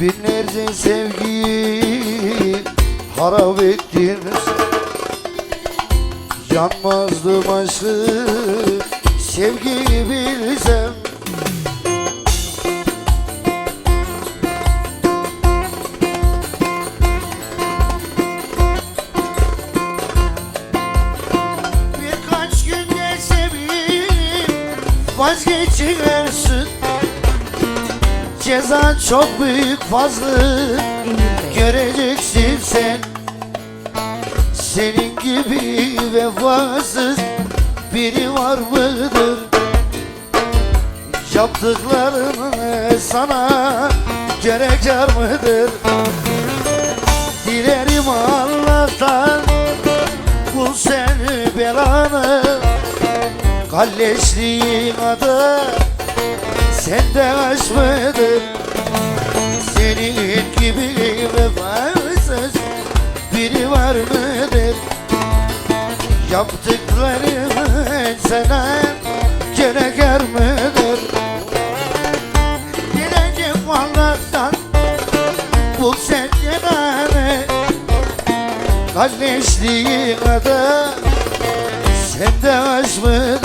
Binlerce sevgiyi harap ettiniz Yanmazdım aşkı sevgiyi bilsem. Birkaç günde seveyim vazgeçersin Ceza çok büyük fazla göreceksin sen Senin gibi vefasız biri var mıdır? Yaptıklarını sana gerek var mıdır? Dilerim Allah'tan bul seni belanı Kalleşliğin adı sende aşk mıdır? Senin gibi vefasız biri var mıdır? Yaptıkların sana gereker mıdır? Dileceğim Allah'tan bul sen cenanı Kalleşliğin adı sende aşk mıdır?